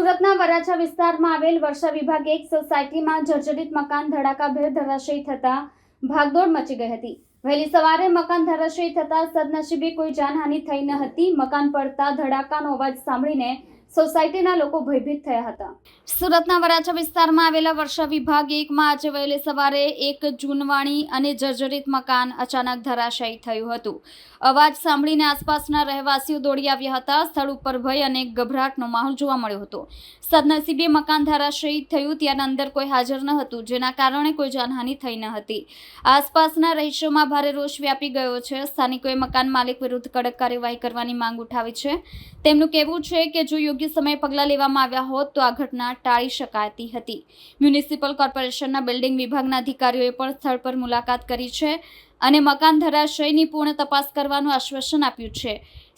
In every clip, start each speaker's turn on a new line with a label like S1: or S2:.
S1: સુરતના વરાછા વિસ્તારમાં આવેલ વર્ષા વિભાગ એક સોસાયટીમાં જર્જરિત મકાન ધડાકાભેર ધરાશયી થતા ભાગદોડ મચી ગઈ હતી. વહેલી સવારે મકાન ધરાશયી થતા સદનસીબે કોઈ જાનહાનિ થઈ ન હતી. મકાન પડતા ધડાકાનો અવાજ સાંભળીને સોસાયટીના લોકો ભયભીત થયા હતા. સુરતના વરાછા વિસ્તારમાં આવેલા વર્ષા વિભાગ એકમાં આજે વહેલી સવારે એક જૂનવાણી અને જર્જરિત મકાન અચાનક ધરાશાયી થયું હતું. અવાજ સાંભળીને આસપાસના રહેવાસીઓ દોડી આવ્યા હતા. સ્થળ ઉપર ભય અને ગભરાટનો માહોલ જોવા મળ્યો હતો. સદનસીબે મકાન ધરાશયી થયું ત્યારે અંદર કોઈ હાજર ન હતું, જેના કારણે કોઈ જાનહાનિ થઈ ન હતી. આસપાસના રહીશોમાં ભારે રોષ વ્યાપી ગયો છે. સ્થાનિકોએ મકાન માલિક વિરુદ્ધ કડક કાર્યવાહી કરવાની માંગ ઉઠાવી છે. તેમનું કહેવું છે કે જો યોગ્ય સમયે પગલાં લેવામાં આવ્યા હોત તો આ ઘટના ટાળી શકાતી હતી. મ્યુનિસિપલ કોર્પોરેશનના બિલ્ડિંગ વિભાગના અધિકારીઓએ પણ સ્થળ પર મુલાકાત કરી છે અને મકાન ધરાશયની પૂર્ણ તપાસ કરવાનું આશ્વાસન આપ્યું છે.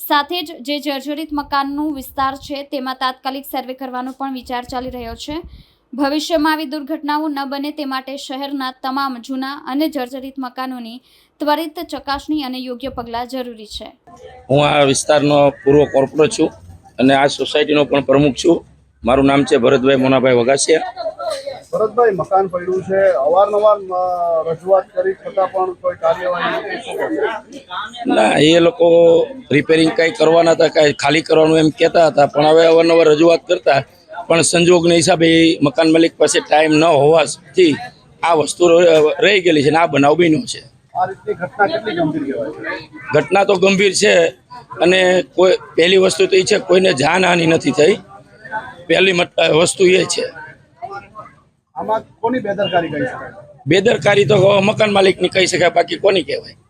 S1: સાથે જ જે જર્જરિત મકાનનું વિસ્તાર છે તેમાં તાત્કાલિક સર્વે કરવાનો પણ વિચાર ચાલી રહ્યો છે. ભવિષ્યમાં આવી દુર્ઘટનાઓ ન બને તે માટે શહેરના તમામ જૂના અને જર્જરિત મકાનોની ત્વરિત ચકાસણી અને યોગ્ય પગલાં જરૂરી છે.
S2: હું આ વિસ્તારનો પૂર્વ કોર્પોરેટ છું. અને આ સોસાયટીનો પણ પ્રમુખ છું. મારું નામ છે ભરતભાઈ મોનાભાઈ વગાસિયા.
S3: ભરતભાઈ મકાન પડ્યું છે. અવારનવાર રજૂઆત કરી છતાં પણ કોઈ કાર્યવાહી?
S2: ના એ લોકો રિપેરિંગ કંઈ કરવાના હતા કાંઈ ખાલી કરવાનું એમ કહેતા હતા પણ હવે અવારનવાર રજૂઆત કરતા પણ સંજોગના હિસાબે મકાન માલિક પાસે ટાઈમ ન હોવાથી આ વસ્તુ રહી ગયેલી છે ને આ બનાવ બન્યો છે?
S3: ઘટના
S2: તો ગંભીર છે અને કોઈ પહેલી વસ્તુ તો એ છે કોઈને જાનહાનિ નથી થઈ. પહેલી વસ્તુ એ છે.
S3: આમાં બેદરકારી
S2: બેદરકારી તો મકાન માલિકની કહી શકાય બાકી કોની કહેવાય?